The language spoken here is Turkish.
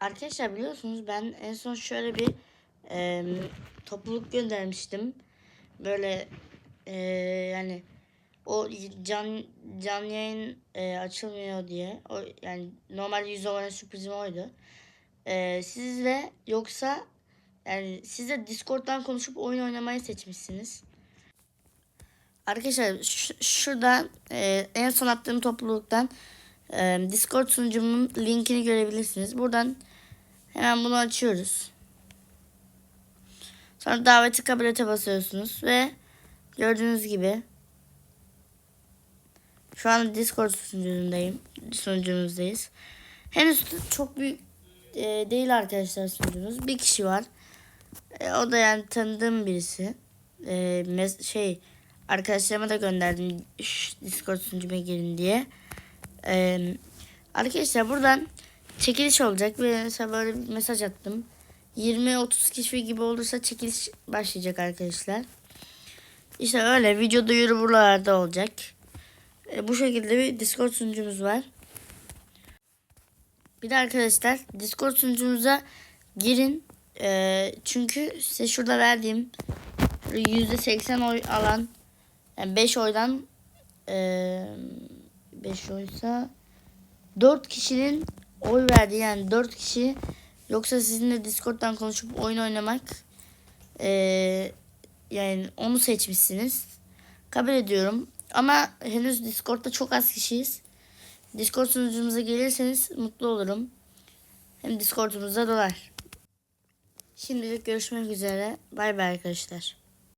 Arkadaşlar biliyorsunuz ben en son şöyle bir e, topluluk göndermiştim. Böyle e, yani o can canlı yayın e, açılmıyor diye. O yani normal yüz abone sürprizim oydu. E, siz de yoksa yani siz Discord'dan konuşup oyun oynamayı seçmişsiniz. Arkadaşlar şuradan e, en son attığım topluluktan Discord sunucumun linkini görebilirsiniz. Buradan hemen bunu açıyoruz. Sonra daveti kabul ete basıyorsunuz ve gördüğünüz gibi şu an Discord sunucundayım. Sunucumuzdayız. Henüz çok büyük e, değil arkadaşlar sunucumuz. Bir kişi var. E, o da yani tanıdığım birisi. E, şey arkadaşlarıma da gönderdim Discord sunucuma girin diye. E, arkadaşlar buradan çekiliş olacak ve mesela böyle bir mesaj attım. 20-30 kişi gibi olursa çekiliş başlayacak arkadaşlar. İşte öyle video duyuru buralarda olacak. E, bu şekilde bir Discord sunucumuz var. Bir de arkadaşlar Discord sunucumuza girin. E, çünkü size şurada verdiğim %80 oy alan yani 5 oydan e, 5 oysa 4 kişinin oy verdiği yani 4 kişi yoksa sizinle Discord'dan konuşup oyun oynamak e, yani onu seçmişsiniz. Kabul ediyorum. Ama henüz Discord'da çok az kişiyiz. Discord sunucumuza gelirseniz mutlu olurum. Hem Discord'umuzda dolar. Şimdilik görüşmek üzere. Bay bay arkadaşlar.